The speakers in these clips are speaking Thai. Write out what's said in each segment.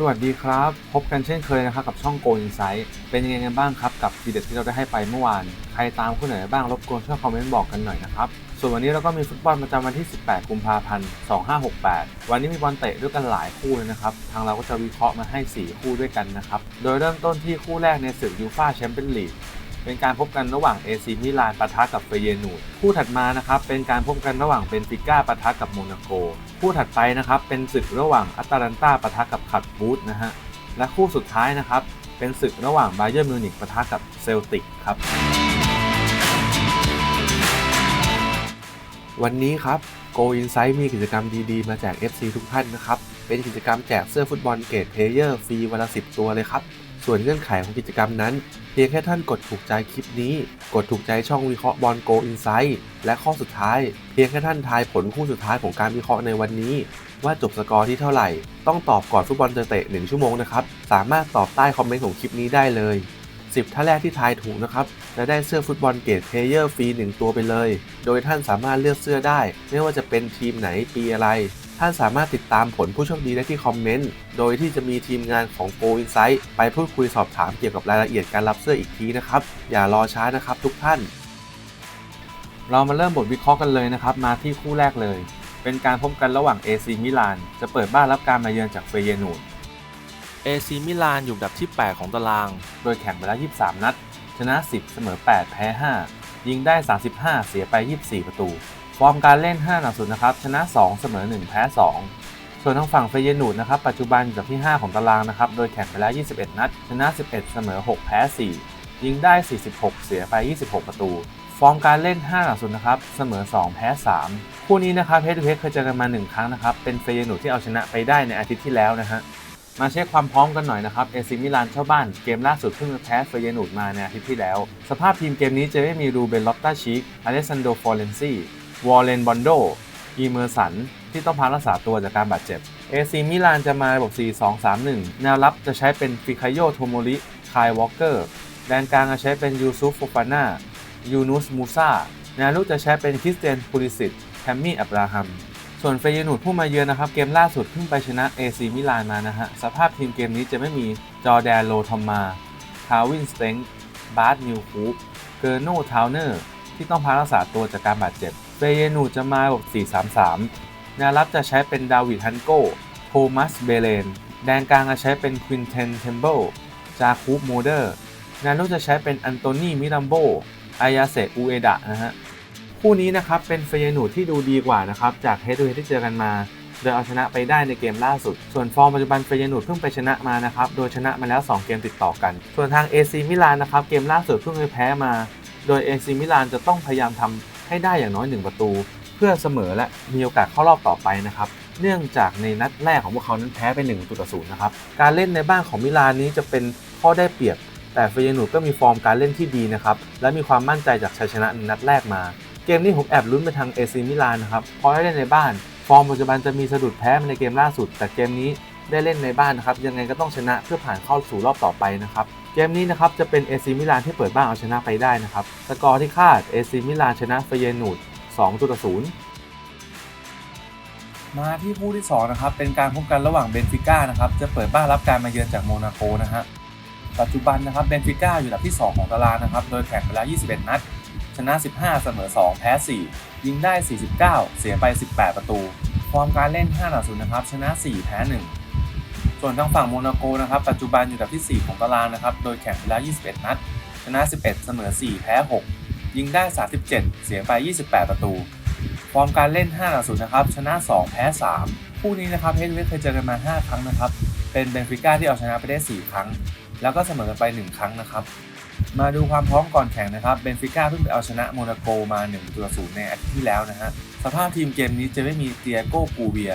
สวัสดีครับ พบกันเช่นเคยนะครับกับช่อง Go Insight เป็นยังไงกันบ้างครับกับทีเด็ดที่เราได้ให้ไปเมื่อวาน ใครตามคู่ไหนบ้างรบกวนช่วยคอมเมนต์บอกกันหน่อยนะครับ ส่วนวันนี้เราก็มีฟุตบอลประจำวันที่ 18 กุมภาพันธ์ 2568 วันนี้มีบอลเตะด้วยกันหลายคู่เลยนะครับ ทางเราก็จะวิเคราะห์มาให้ 4 คู่ด้วยกันนะครับ โดยเริ่มต้นที่คู่แรกในศึกยูฟ่าแชมเปี้ยนลีกเป็นการพบกันระหว่างเอซีมิลานปะทะกับเฟเยนูดคู่ถัดมานะครับเป็นการพบกันระหว่างเบนฟิก้าปะทะกับโมนาโก คู่ถัดไปนะครับเป็นศึกระหว่างอัตแลนตาปะทะกับคัตบูธนะฮะและคู่สุดท้ายนะครับเป็นศึกระหว่างไบเยิร์มิวนิกปะทะกับเซลติกครับวันนี้ครับ Go Insight มีกิจกรรมดีๆ มาแจก FC ทุกท่านนะครับ เป็นกิจกรรมแจกเสื้อฟุตบอลเกรดเพลเยอร์ฟรีวันละ 10 ตัวเลยครับ ส่วนเงื่อนไขของกิจกรรมนั้น เพียงแค่ท่านกดถูกใจคลิปนี้ กดถูกใจช่องวิเคราะห์บอล Go Insight และข้อสุดท้าย เพียงแค่ท่านทายผลคู่สุดท้ายของการวิเคราะห์ในวันนี้ ว่าจบสกอร์ที่เท่าไหร่ ต้องตอบก่อนฟุตบอลจะเตะ1ชั่วโมงนะครับ สามารถตอบใต้คอมเมนต์ของคลิปนี้ได้เลย 10 ท่านแรกที่ทายถูกนะครับจะได้เสื้อฟุตบอลเกรดเพลเยอร์ฟรี1ตัวไปเลย โดยท่านสามารถเลือกเสื้อได้ ไม่ว่าจะเป็นทีมไหนปีอะไร ท่านสามารถติดตามผลผู้โชคดีได้ที่คอมเมนต์ โดยที่จะมีทีมงานของ Go Insight ไปพูดคุยสอบถามเกี่ยวกับรายละเอียดการรับเสื้ออีกทีนะครับ อย่ารอช้านะครับทุกท่าน เรามาเริ่มบทวิเคราะห์กันเลยนะครับ มาที่คู่แรกเลย เป็นการพบกันระหว่าง AC มิลาน จะเปิดบ้านรับการมาเยือนจากเฟเยนูด AC มิลานอยู่ดับที่ 8 ของตาราง โดยแข่งไปแล้ว23 นัด ชนะ 10 เสมอ 8 แพ้ 5 ยิงได้ 35 เสียไป 24 ประตู ฟอร์มการเล่น5หนักสุดนะครับชนะ 2 เสมอ 1 แพ้ 2 ส่วนทางฝั่งเฟเยนูดนะครับปัจจุบันอยู่ับที่ 5 ของตารางนะครับโดยแข่งไปแล้ว 21 นัด ชนะ 11 เสมอ 6 แพ้ 4 ยิงได้ 46 เสียไป 26 ประตู ฟอร์มการเล่น5หลังสุดนะครับเสมอ 2 แพ้ 3 คู่นี้นะครับเพชรเพชรเคยเจอกันมา 1 ครั้งนะครับเป็นเฟเยนูดที่เอาชนะไปได้ในอาทิตย์ที่แล้วนะฮะมาเช็คความพร้อมกันหน่อยนะครับ เอซิมิลานเช่าบ้านเกมล่าสุดเพิ่งแพ้เฟยนูดมาในอาทิตย์ที่แล้ว สภาพทีมเกมนี้จะไม่มีรูเบนลอตตาชิกอเลสซานโดฟอร์เรนซี วอลเลนบอนโดอีเมอร์สัน ที่ต้องพักรักษาตัวจากการบาดเจ็บ เอซิมิลานจะมาระบบ 4-2-3-1 แนวรับจะใช้เป็นฟิคาโยโทโมริคายวอลเกอร์ แดนกลางจะใช้เป็นยูซุฟโฟฟาน่า ยูนุสมูซาแนวลุกจะใช้เป็นคริสเตียนพูลิสิตแทมมี่อับราฮัม ส่วนเฟยนูดผู้มาเยือนนะครับ เกมล่าสุดเพิ่งไปชนะ AC มิลานมานะฮะ สภาพทีมเกมนี้จะไม่มีจอแดนโลทอมมาทาวินสเต็งบาร์ดนิวคูปเกอร์โนทาวเนอร์ที่ต้องพักรักษาตัวจากการบาดเจ็บ เฟยนูจะมาแบบ 4-3-3 แนวรับจะใช้เป็นดาวิดฮันโกโทมัสเบเลน แดนกลางจะใช้เป็นควินเทนเทมเบิลจาคูปโมเดอร์แนวลุกจะใช้เป็นอันโตนีมิลัมโบอายาเซอูเอดะนะฮะ คู่นี้นะครับเป็นเฟเยนูที่ดูดีกว่านะครับ จากเฮดูเฮดที่เจอกันมาโดยเอาชนะไปได้ในเกมล่าสุด ส่วนฟอร์มปัจจุบันเฟยนูดเพิ่งไปชนะมานะครับ โดยชนะมาแล้ว 2 เกมติดต่อกัน ส่วนทาง AC มิลานนะครับ เกมล่าสุดเพิ่งไปแพ้มา โดย AC มิลานจะต้องพยายามทำ ให้ได้อย่างน้อย 1 ประตู เพื่อเสมอและมีโอกาสเข้ารอบต่อไปนะครับเนื่องจากในนัดแรกของพวกเขานั้นแพ้ไป1ตูต่อศูนย์นะครับการเล่นในบ้านของมิลานนี้จะเป็นข้อได้เปรียบ แต่เฟยนูดก็มีฟอร์มการเล่นที่ดีนะครับและมีความมั่นใจจากชัยชนะในนัดแรกมา เกมนี้ผมแอบลุ้นไปทางเอซิมิลานนะครับเพราะได้เล่นในบ้าน ฟอร์มปัจจุบันจะมีสะดุดแพ้ในเกมล่าสุด แต่เกมนี้ได้เล่นในบ้านนะครับยังไงก็ต้องชนะเพื่อผ่านเข้าสู่รอบต่อไปนะครับ เกมนี้นะครับจะเป็นเอซิมิลานที่เปิดบ้านเอาชนะไปได้นะครับ สกอร์ที่คาดเอซิมิลานชนะเฟเยนูด2ต่อ0มาที่คู่ที่2นะครับเป็นการพบกันระหว่างเบนฟิก้านะครับจะเปิดบ้านรับการมาเยือนจากโมนาโกนะฮะปัจจุบันนะครับเบนฟิก้าอยู่อันดับที่ 2 ของตารางนะครับโดยแข่งไปแล้ว 21 นัด ชนะ 15 เสมอ 2 แพ้ 4 ยิงได้ 49 เสียไป 18 ประตู ฟอร์มการเล่น5ต่อ0นะครับชนะ 4 แพ้ 1 ส่วนทางฝั่งโมนาโกนะครับปัจจุบันอยู่อันดับที่ 4 ของตารางนะครับ โดยแข่งไปแล้ว 21 นัด ชนะ 11 เสมอ 4 แพ้ 6 ยิงได้ 37 เสียไป 28 ประตู ฟอร์มการเล่น5ต่อ0นะครับ ชนะ 2 แพ้ 3 คู่นี้นะครับเฮดเวสเคยเจอกันมา 5 ครั้งนะครับ เป็นเบนฟิก้าที่เอาชนะไปได้ 4 ครั้ง แล้วก็เสมอกันไป 1 ครั้งนะครับ มาดูความพร้อมก่อนแข่งนะครับเบนฟิก้าเพิ่งไปเอาชนะโมนาโกมา1ตัวศูนย์ในอาทิตย์ที่แล้วนะฮะสภาพทีมเกมนี้จะไม่มีเตียโก้ปูเบีย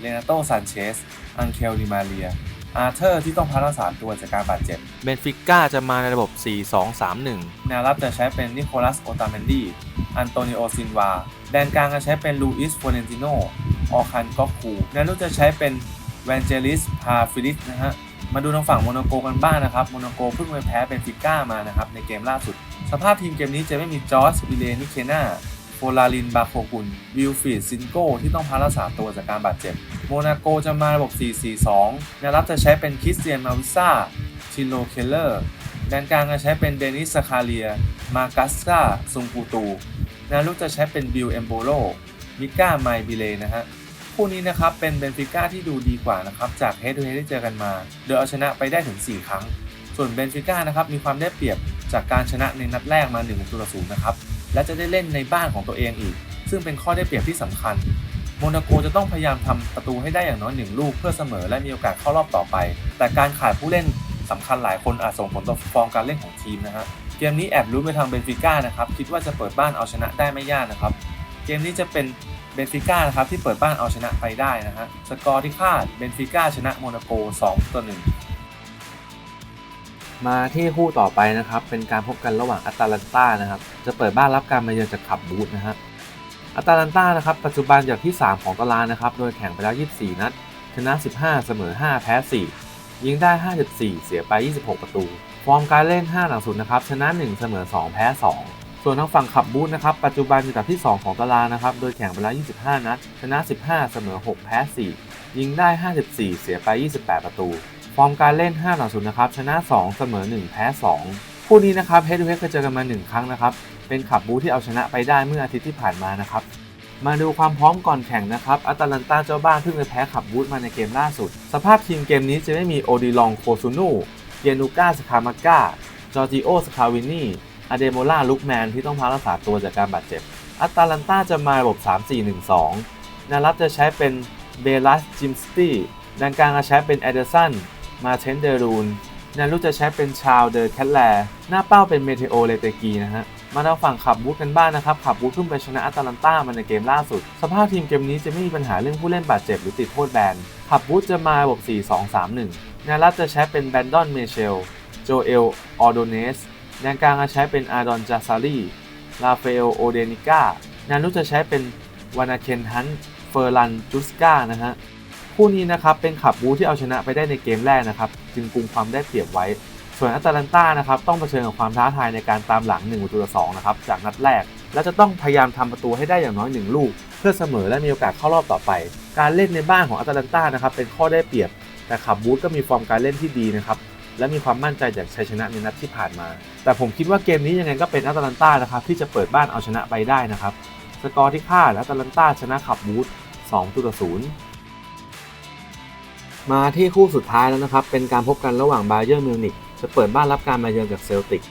เรนาโตซานเชส อังเคลดิมาเรีย อาร์เธอร์ที่ต้องพักรักษาตัวจากการบาดเจ็บ เบนฟิก้าจะมาในระบบ 4-2-3-1 แนวรับจะใช้เป็นนิโคลัสโอตาเมนดี อันโตนิโอซินวา แดนกลางจะใช้เป็นลูอิสโฟเรนติโน ออคันก็คูแนวรุกจะใช้เป็นแวนเจลิส พาฟิลิสนะฮะ มาดูทางฝั่งโมนาโกกันบ้างนะครับ โมนาโกเพิ่งไปแพ้เป็นฟิก้ามานะครับในเกมล่าสุด สภาพทีมเกมนี้จะไม่มีจอร์จบิเลนิเคนาเฟลาริน บาโคกุล วิลฟรีดซินโก้ ที่ต้องพักรักษาตัวจากการบาดเจ็บ โมนาโกจะมาระบบ 4-4-2แนวรับจะใช้เป็นคริสเตียน มาวิซ่าชิโลเคลเลอร์แดนกลางจะใช้เป็นเดนิส คาเรีย มากัสกาซุงปูตูแนวลุกจะใช้เป็นบิลเอมโบโล มิก้า ไมบิเลนะฮะคู่นี้นะครับเป็นเบนฟิก้าที่ดูดีกว่านะครับจากเฮด o ูเฮดที่เจอกันมา โดยเอาชนะไปได้ถึง 4 ครั้ง ส่วนเบนฟิก้านะครับมีความได้เปรียบจากการชนะในนัดแรกมา1ประตูต่อศูนย์นะครับ และจะได้เล่นในบ้านของตัวเองอีก ซึ่งเป็นข้อได้เปรียบที่สำคัญ โมนาโกจะต้องพยายามทำประตูให้ได้อย่างน้อยหนึ่งลูกเพื่อเสมอและมีโอกาสเข้ารอบต่อไป แต่การขาดผู้เล่นสำคัญหลายคนอาจส่งผลต่อฟอร์มการเล่นของทีมนะฮะเกมนี้แอบรู้ไปทางเบนฟิก้านะครับคิดว่าจะเปิดบ้านเอาชนะได้ไม่ยากนะครับเกมนี้จะเป็นเบนฟิก้านะครับที่เปิดบ้านเอาชนะไปได้นะฮะสกอร์ที่คาดเบนฟิก้าชนะโมนาโก2ต่อ1 มาที่คู่ต่อไปนะครับ เป็นการพบกันระหว่างอัตแลนตานะครับ จะเปิดบ้านรับการมาเยือนจากขับบูธนะฮะอัตแลนตานะครับ ปัจจุบันจากที่ 3 ของตารางนะครับ โดยแข่งไปแล้ว 24 นัด ชนะ 15 เสมอ 5 แพ้ 4 ยิงได้ 54 เสียไป 26 ประตู ฟอร์มการเล่น 5 หลังสุดนะครับ ชนะ 1 เสมอ 2 แพ้ 2 ส่วนทางฝั่งขับบูธนะครับ ปัจจุบันอยู่อันดับที่ 2 ของตารางนะครับ โดยแข่งไปแล้ว 25 นัด ชนะ 15 เสมอ 6 แพ้ 4 ยิงได้ 54 เสียไป 28 ประตู ฟอร์มการเล่น5หลังสุดนะครับชนะ 2 เสมอ 1 แพ้ 2 คู่นี้นะครับเฮด o ูเฮดเคยเจอกันมา 1 ครั้งนะครับ เป็นขับบูที่เอาชนะไปได้เมื่ออาทิตย์ที่ผ่านมานะครับ มาดูความพร้อมก่อนแข่งนะครับอัตแลนตาเจ้าบ้านเพิ่งไปแพ้ขับบูธมาในเกมล่าสุด สภาพทีมเกมนี้จะไม่มีโอดิลองโคซูนูเยนูก้าสคามาก้าจอร์จิโอสคาวินีอเดโมล่าลุกแมนที่ต้องพักรักษาตัวจากการบาดเจ็บอัตแลนตาจะมาระบบ 3-4-1-2นวรับจะใช้เป็นเบลัสจิมสตี้แดนกลางจะใช้เป็นเอเดอร์สัน มาเทนเดรูนแนวรุจะใช้เป็นชาวเดอร์แคทแลร์หน้าเป้าเป็นเมเทโอเลเตกีนะฮะ มาทางฝั่งขับบูธกันบ้างนะครับ ขับบูธเพิ่งไปชนะอัตแลนตามาในเกมล่าสุด สภาพทีมเกมนี้จะไม่มีปัญหาเรื่องผู้เล่นบาดเจ็บหรือติดโทษแบน ขับบูธจะมาระบบ 4-2-3-1แนวรับจะใช้เป็นแบนดอนเมเชล โจเอล ออโดเนสแนวกลางจะใช้เป็นอาดอนจาซารีลาเฟลโอเดนิก้าแนวรุจะใช้เป็นวานาเคนฮันเฟอร์ลันจุสกานะฮะ คู่นี้นะครับเป็นขับบูที่เอาชนะไปได้ในเกมแรกนะครับจึงกุมความได้เปรียบไว้ ส่วนอัตแลนตานะครับต้องเผชิญกับความท้าทายในการตามหลัง1ประตูต่อ2นะครับจากนัดแรก และจะต้องพยายามทำประตูให้ได้อย่างน้อย 1 ลูก เพื่อเสมอและมีโอกาสเข้ารอบต่อไป การเล่นในบ้านของอัตแลนตานะครับเป็นข้อได้เปรียบ แต่ขับบูธก็มีฟอร์มการเล่นที่ดีนะครับและมีความมั่นใจจากชัยชนะในนัดที่ผ่านมา แต่ผมคิดว่าเกมนี้ยังไงก็เป็นอัตแลนตานะครับที่จะเปิดบ้านเอาชนะไปได้นะครับสกอร์ที่คาดอัตแลนตาชนะขับบูธ2ประตูต่อ0 มาที่คู่สุดท้ายแล้วนะครับ เป็นการพบกันระหว่างบาเยอร์มิวนิกจะเปิดบ้านรับการมาเยือนจากเซลติก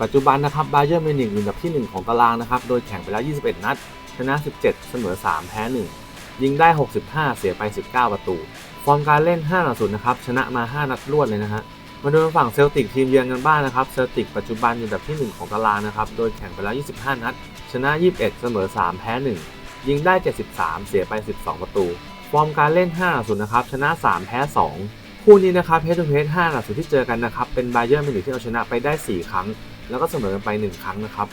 ปัจจุบันนะครับบาเยอร์มิวนิกอยู่อันดับที่ 1 ของตารางนะครับ โดยแข่งไปแล้ว 21 นัด ชนะ 17 เสมอ 3 แพ้ 1 ยิงได้ 65 เสียไป 19 ประตู ฟอร์มการเล่น5หลังสุดนะครับ ชนะมา 5 นัดรวดเลยนะฮะ มาดูฝั่งเซลติกทีมเยือนกันบ้างนะครับ เซลติกปัจจุบันอยู่อันดับที่ 1 ของตารางนะครับ โดยแข่งไปแล้ว 25 นัด ชนะ 21 เสมอ 3 แพ้ 1 ยิงได้ 73 เสียไป 12 ประตู ฟอร์มการเล่น5หลังสุดนะครับชนะ 3 แพ้ 2 คู่นี้นะครับเฮดทูเฮด5หลังสุดที่เจอกันนะครับเป็นไบเยอร์มินิที่เอาชนะไปได้ 4 ครั้ง แล้วก็เสมอกันไป 1 ครั้งนะครับ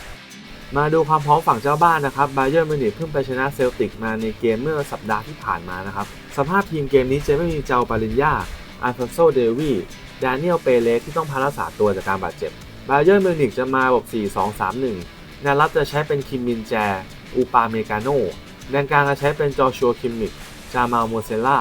มาดูความพร้อมฝั่งเจ้าบ้านนะครับไบเยอร์มินิเพิ่งไปชนะเซลติกมาในเกมเมื่อสัปดาห์ที่ผ่านมานะครับสภาพทีมเกมนี้จะไม่มีเจ้าปาลินยาอัลฟอนโซเดวีดานิเอลเปเลสที่ต้องพักรักษาตัวจากการบาดเจ็บบาเยอร์มิวนิกจะมาระบบ 4-2-3-1นวรับจะใช้เป็นคิมมินแจ อูปาเมกาโนแดนกลางจะใช้เป็นจอชัวคิมมิก จามาลโมเซล่า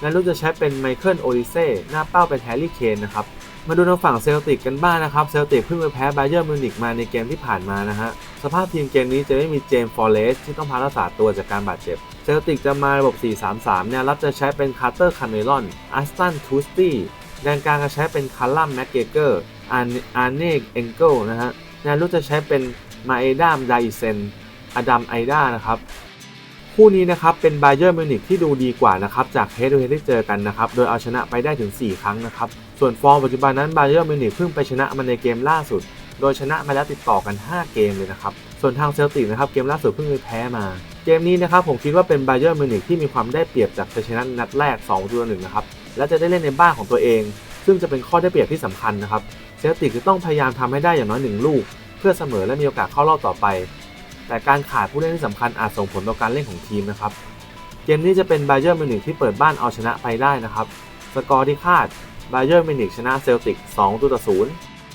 แนวรุกจะใช้เป็นไมเคิลโอริเซ่หน้าเป้าเป็นแฮร์รี่เคนนะครับมาดูทางฝั่งเซลติกกันบ้างนะครับ เซลติกเพิ่งไปแพ้ไบเยอร์มิวนิกมาในเกมที่ผ่านมานะฮะ สภาพทีมเกมนี้จะไม่มีเจมส์ฟอร์เรสที่ต้องพักรักษาตัวจากการบาดเจ็บ เซลติกจะมาระบบ 4-3-3แนวรับจะใช้เป็นคาร์เตอร์คาเมรอนอัสตันทูสตี้แดนกลางจะใช้เป็นคาร์ลัมแม็กเกเกอร์อาร์เนกเองเกิลนะฮะแนวรุกจะใช้เป็นมาเอดามไดเซนอดัมไอดานะครับ คู่นี้นะครับเป็นไบเยอร์มิวนิกที่ดูดีกว่านะครับจากเฮด o ูเฮดที่เจอกันนะครับโดยเอาชนะไปได้ถึง 4 ครั้งนะครับส่วนฟอร์มปัจจุบันนั้นไบเยอร์มิวนิกเพิ่งไปชนะมาในเกมล่าสุด โดยชนะมาแล้วติดต่อกัน 5 เกมเลยนะครับส่วนทางเซลติกนะครับเกมล่าสุดเพิ่งไปแพ้มา เกมนี้นะครับผมคิดว่าเป็นไบเยอร์มิวนิกที่มีความได้เปรียบจากชัยชนะนัดแรก2ตัวหนึ่งนะครับและจะได้เล่นในบ้านของตัวเอง ซึ่งจะเป็นข้อได้เปรียบที่สำคัญนะครับเซลติกจะต้องพยายามทำให้ได้อย่างน้อยหนึ่งลูก เพื่อเสมอและมีโอกาสเข้ารอบต่อไป แต่การขาดผู้เล่นที่สำคัญอาจส่งผลต่อการเล่นของทีมนะครับเกมนี้จะเป็นไบเยอร์มิวนิกที่เปิดบ้านเอาชนะไปได้นะครับ สกอร์ที่คาดไบเยอร์มิวนิกชนะเซลติก2ตัวต่อ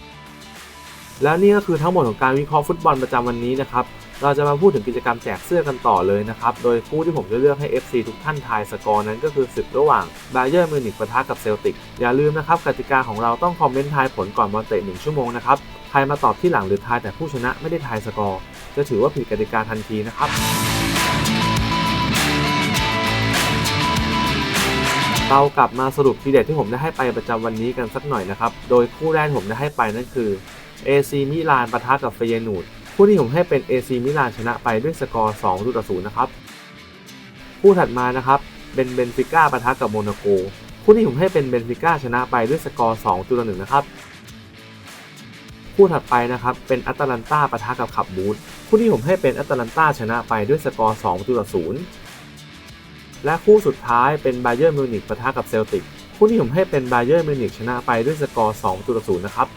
0แล้วนี่ก็คือทั้งหมดของการวิเคราะห์ฟุตบอลประจำวันนี้นะครับ เราจะมาพูดถึงกิจกรรมแจกเสื้อกันต่อเลยนะครับ โดยคู่ที่ผมจะเลือกให้ FC ทุกท่านทายสกอร์นั้นก็คือศึกระหว่างไบเยอร์มิวนิกปะทะกับเซลติก อย่าลืมนะครับกติกาของเราต้องคอมเมนต์ทายผลก่อนบอลเตะ1ชั่วโมงนะครับใครมาตอบที่หลังหรือทายแต่ผู้ชนะไม่ได้ทายสกอร์ จะถือว่าผิดกติกาทันทีนะครับ เรากลับมาสรุปทีเด็ดที่ผมได้ให้ไปประจำวันนี้กันสักหน่อยนะครับ โดยคู่แรกที่ผมได้ให้ไปนั่นคือ AC มิลานปะทะกับเฟเยนูดคู่ที่ผมให้เป็น AC มิลานชนะไปด้วยสกอร์2ต่อ0นะครับ คู่ถัดมานะครับเป็นเบนฟิก้าปะทะกับโมนาโก คู่ที่ผมให้เป็นเบนฟิก้าชนะไปด้วยสกอร์2ต่อ1นะครับ คู่ถัดไปนะครับเป็นอัตแลนตาปะทะกับขับบูธคู่ที่ผมให้เป็นอัตแลนตาชนะไปด้วยสกอร์2ต่อ0และคู่สุดท้ายเป็นไบเยอร์มิวนิกปะทะกับเซลติกคู่ที่ผมให้เป็นไบเยอร์มิวนิกชนะไปด้วยสกอร์2ต่อ0นะครับ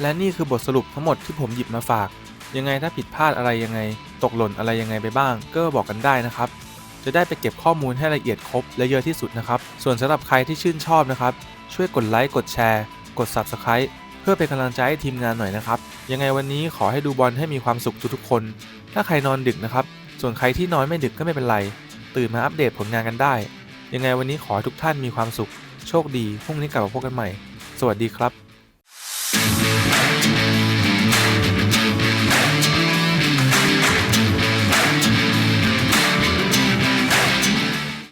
และนี่คือบทสรุปทั้งหมดที่ผมหยิบมาฝาก ยังไงถ้าผิดพลาดอะไรยังไง ตกหล่นอะไรยังไงไปบ้าง ก็บอกกันได้นะครับ จะได้ไปเก็บข้อมูลให้ละเอียดครบและเยอะที่สุดนะครับ ส่วนสำหรับใครที่ชื่นชอบนะครับ ช่วยกดไลค์กดแชร์ กด Subscribe เพื่อเป็นกำลังใจให้ทีมงานหน่อยนะครับ ยังไงวันนี้ขอให้ดูบอลให้มีความสุขทุกๆคน ถ้าใครนอนดึกนะครับ ส่วนใครที่นอนไม่ดึกก็ไม่เป็นไร ตื่นมาอัปเดตผลงานกันได้ ยังไงวันนี้ขอให้ทุกท่านมีความสุข โชคดี พรุ่งนี้กลับมาพบกันใหม่ สวัสดีครับ